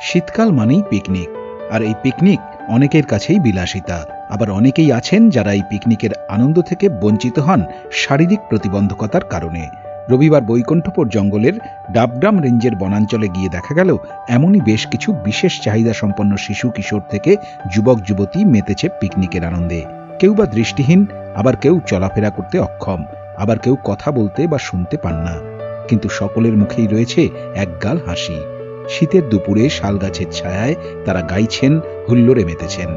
শীতকাল মানেই পিকনিক। আর এই পিকনিক অনেকের কাছেই বিলাসিতা। আবার অনেকেই আছেন যারা এই পিকনিকের আনন্দ থেকে বঞ্চিত হন শারীরিক প্রতিবন্ধকতার কারণে। রবিবার বৈকুণ্ঠপুর জঙ্গলের ডাবগ্রাম রেঞ্জের বনাঞ্চলে গিয়ে দেখা গেল, এমনই বেশ কিছু বিশেষ চাহিদা সম্পন্ন শিশু কিশোর থেকে যুবক, যুবতী মেতেছে পিকনিকের আনন্দে। কেউ বা দৃষ্টিহীন, আবার কেউ চলাফেরা করতে অক্ষম, আবার কেউ কথা বলতে বা শুনতে পান না। কিন্তু সকলের মুখেই রয়েছে একগাল হাসি। শীতের দুপুরে শালগাছের ছায়ায় তারা গাইছেন, হুল্লোড়ে মেতেছেন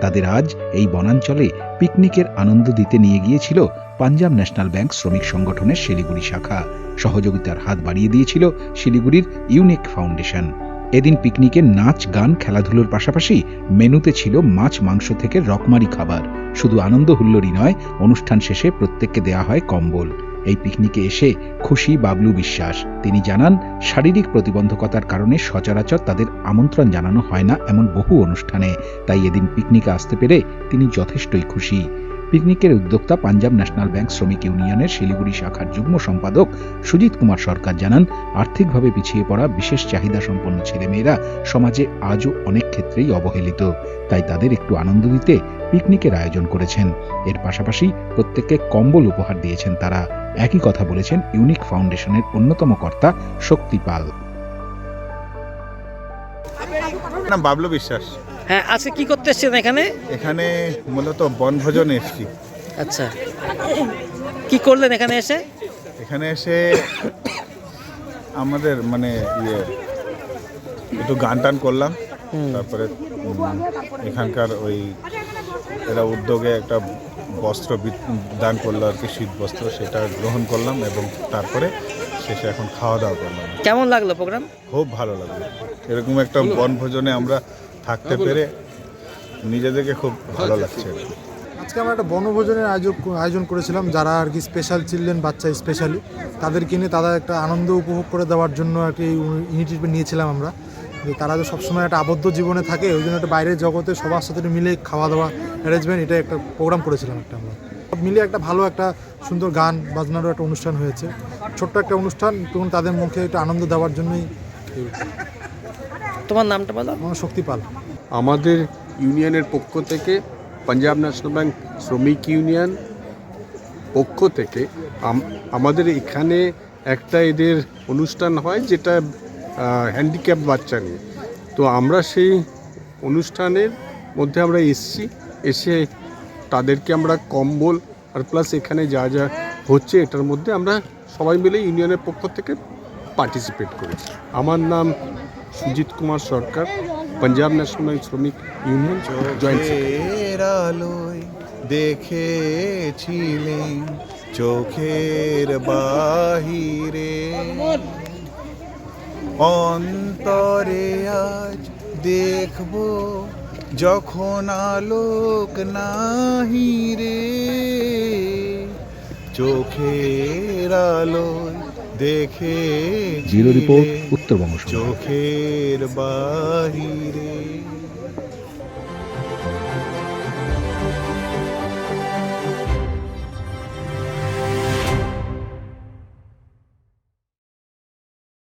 তাদের আজ এই বনাঞ্চলে পিকনিকের আনন্দ দিতে নিয়ে গিয়েছিল পাঞ্জাব ন্যাশনাল ব্যাংক শ্রমিক সংগঠনের শিলিগুড়ি শাখা। সহযোগিতার হাত বাড়িয়ে দিয়েছিল শিলিগুড়ির ইউনিক ফাউন্ডেশন। এদিন পিকনিকের নাচ, গান, খেলাধুলোর পাশাপাশি মেনুতে ছিল মাছ, মাংস থেকে রকমারি খাবার। শুধু আনন্দ, হুল্লোড়ই নয়, অনুষ্ঠান শেষে প্রত্যেককে দেয়া হয় কম্বল। এই পিকনিকে এসে খুশি বাবলু বিশ্বাস। তিনি জানান, শারীরিক প্রতিবন্ধকতার কারণে সচরাচর তাদের আমন্ত্রণ জানানো হয় না এমন বহু অনুষ্ঠানে। তাই এদিন পিকনিকে আসতে পেরে তিনি যথেষ্টই খুশি। পিকনিকের উদ্যোক্তা পাঞ্জাব ন্যাশনাল ব্যাংক শ্রমিক ইউনিয়নের শিলিগুড়ি শাখার যুগ্ম সম্পাদক সুজিত কুমার সরকার জানান, আর্থিকভাবে পিছিয়ে পড়া বিশেষ চাহিদা সম্পন্ন ছেলেমেয়েরা সমাজে আজও অনেক ক্ষেত্রেই অবহেলিত। তাই তাদের একটু আনন্দ দিতে পিকনিকের আয়োজন করেছেন। এর পাশাপাশি প্রত্যেককে কম্বল উপহার দিয়েছেন তারা। একই কথা বলেছেন ইউনিক ফাউন্ডেশনের অন্যতম কর্তা শক্তি পাল। নাম বাবলু বিশ্বাস। হ্যাঁ আজকে কি করতে এসছেন এখানে? এখানে মূলত বনভোজনে এসেছি। আচ্ছা। কি করলেন এখানে এসে? এখানে এসে আমাদের মানে ইয়ে একটু গান টান করলাম। তারপরে এখানকার ওই এরা উদ্যোগে একটা বস্ত্র দান করল আর কি শীত বস্ত্র সেটা গ্রহণ করলাম এবং তারপরে শেষে এখন খাওয়া দাওয়া করলাম। কেমন লাগল প্রোগ্রাম খুব ভালো লাগল। এরকম একটা বনভোজনে আমরা থাকতে পেরে নিজেদেরকে খুব ভালো লাগছে আর কি। আজকে আমরা একটা বনভোজনের আয়োজন আয়োজন করেছিলাম যারা আর কি স্পেশাল চিলড্রেন বাচ্চা স্পেশালি তাদেরকে নিয়ে তারা একটা আনন্দ উপভোগ করে দেওয়ার জন্য আর কি ইনিশিয়েটিভ নিয়েছিলাম আমরা। যে তারা যে সবসময় একটা আবদ্ধ জীবনে থাকে ওই জন্য একটা বাইরের জগতে সবার সাথে মিলে খাওয়া দাওয়া অ্যারেঞ্জমেন্ট এটা একটা প্রোগ্রাম করেছিলাম একটা আমরা। সব মিলে একটা ভালো একটা সুন্দর গান বাজনারও একটা অনুষ্ঠান হয়েছে। ছোট্ট একটা অনুষ্ঠান তখন তাদের মুখে একটা আনন্দ দেওয়ার জন্যই তোমার নামটা বলো? আমার শক্তিপাল আমাদের ইউনিয়নের পক্ষ থেকে পাঞ্জাব ন্যাশনাল ব্যাংক শ্রমিক ইউনিয়ন পক্ষ থেকে আমাদের এখানে একটা এদের অনুষ্ঠান হয় যেটা হ্যান্ডিক্যাপ বাচ্চা নিয়ে। তো আমরা সেই অনুষ্ঠানের মধ্যে আমরা এসছি, এসে তাদেরকে আমরা কম্বল আর প্লাস এখানে যা যা হচ্ছে এটার মধ্যে আমরা সবাই মিলে ইউনিয়নের পক্ষ থেকে পার্টিসিপেট করেছি। আমার নাম সুজিত কুমার সরকার পাঞ্জাব ন্যাশনাল শ্রমিক ইউনিয়ন দেখেছিলেন, চোখের বাহিরে অন্তরে আজ দেখব যখন আলোক নাহি রে। চোখের আলোয় দেখে জিরো রিপোর্ট উত্তরবঙ্গ চোখের বাহিরে।